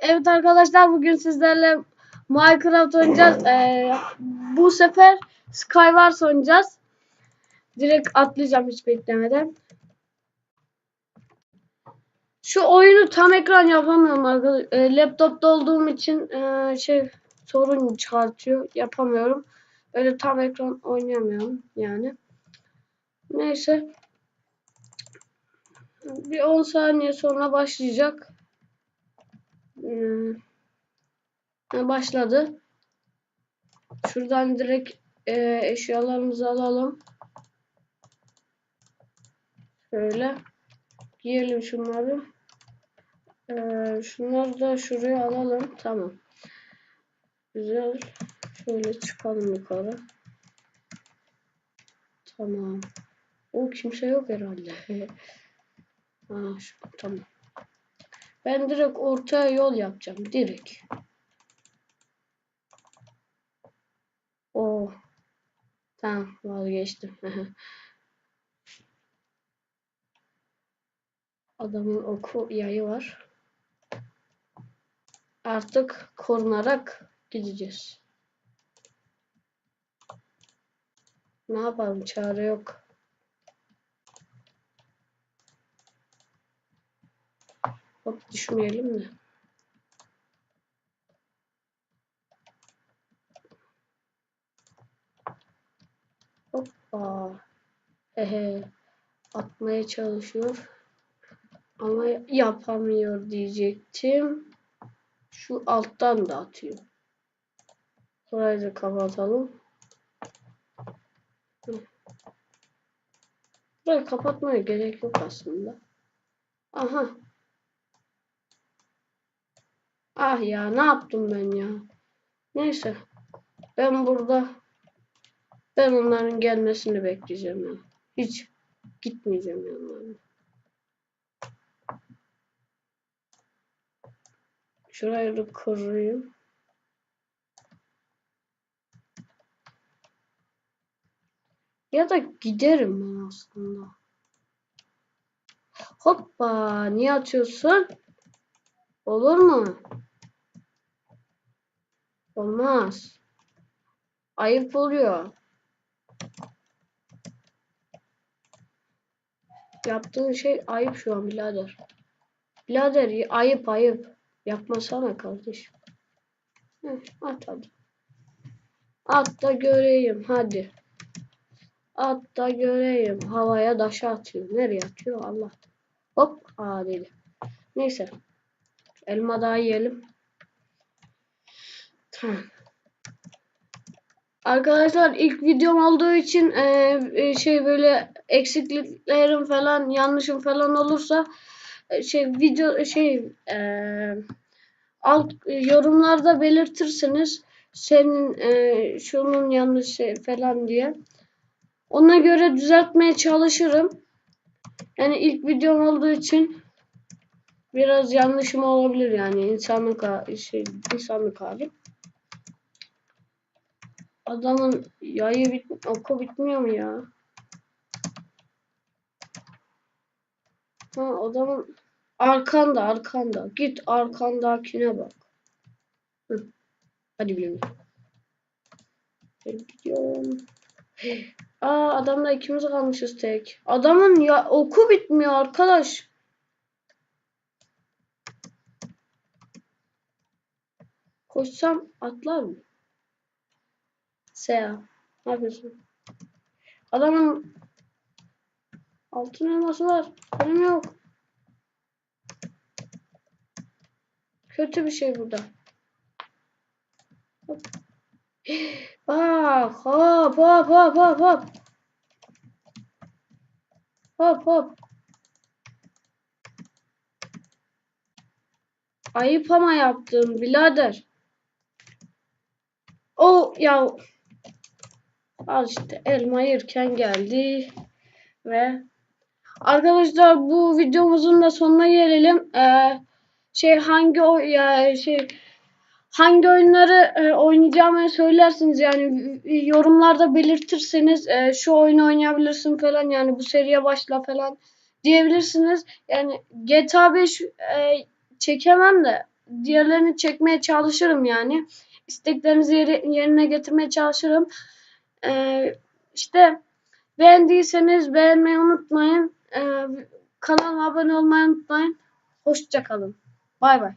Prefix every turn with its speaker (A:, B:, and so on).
A: Evet arkadaşlar bugün sizlerle Minecraft oynayacağız. Ee, bu sefer Skywars oynayacağız. Direkt atlayacağım hiç beklemeden. Şu oyunu tam ekran yapamıyorum arkadaşlar. Ee, laptopta olduğum için e, şey sorun çıkartıyor. Yapamıyorum. Öyle tam ekran oynayamıyorum yani. Neyse. Bir 10 saniye sonra başlayacak. Ha, başladı. Şuradan direkt e, eşyalarımızı alalım. Şöyle. Giyelim şunları. E, şunları da şuraya alalım. Tamam. Güzel. Şöyle çıkalım yukarı. Tamam. O kimse yok herhalde. ha, şu, tamam. Ben direkt ortaya yol yapacağım. Direkt. O. Tamam vazgeçtim. Adamın oku yayı var. Artık korunarak gideceğiz. Ne yapalım? Çare yok. Hop düşmeyelim de. Hoppa. Hehe. Atmaya çalışıyor. Ama yapamıyor diyecektim. Şu alttan da atıyor. Burayı da kapatalım. Burayı kapatmaya gerek yok aslında. Aha. Ah ya ne yaptım ben ya. Neyse. Ben burada ben onların gelmesini bekleyeceğim ya. Hiç gitmeyeceğim yanlarına. Şurayı da koruyayım. Ya da giderim ben aslında. Hoppa niye atıyorsun? Olur mu? Olmaz. Ayıp oluyor. Yaptığın şey ayıp şu an birader. Birader ayıp ayıp. Yapmasana kardeşim. Heh, at hadi. At da göreyim hadi. At da göreyim. Havaya daşı atıyor. Nereye atıyor Allah. Hop. Aa dedi. Neyse. Elma daha yiyelim. Arkadaşlar ilk videom olduğu için e, şey böyle eksikliklerim falan yanlışım falan olursa e, şey video şey e, alt yorumlarda belirtirsiniz senin e, şunun yanlış şey falan diye. Ona göre düzeltmeye çalışırım. Yani ilk videom olduğu için biraz yanlışım olabilir yani insanlık şey insanlık hali. Adamın yayı bit oku bitmiyor mu ya? Ha adamın arkanda arkanda. Git arkandakine bak. Hı. Hadi bilelim. Ben gidiyorum. Aa adamla ikimiz kalmışız tek. Adamın ya oku bitmiyor arkadaş. Koşsam atlar mı? Sea. Ne yapıyorsun? Adamın altın elması var. Benim yok. Kötü bir şey burada. Hop. Bak hop hop hop hop hop. Hop hop. Ayıp ama yaptım birader. Ya al işte elma yerken geldi ve arkadaşlar bu videomuzun da sonuna gelelim. Ee, şey hangi o ya şey hangi oyunları e, oynayacağımı söylersiniz yani yorumlarda belirtirseniz e, şu oyunu oynayabilirsin falan yani bu seriye başla falan diyebilirsiniz. Yani GTA 5 e, çekemem de diğerlerini çekmeye çalışırım yani. İsteklerinizi yerine getirmeye çalışırım. Ee, işte beğendiyseniz beğenmeyi unutmayın. Ee, kanalıma abone olmayı unutmayın. Hoşçakalın. Bay bay.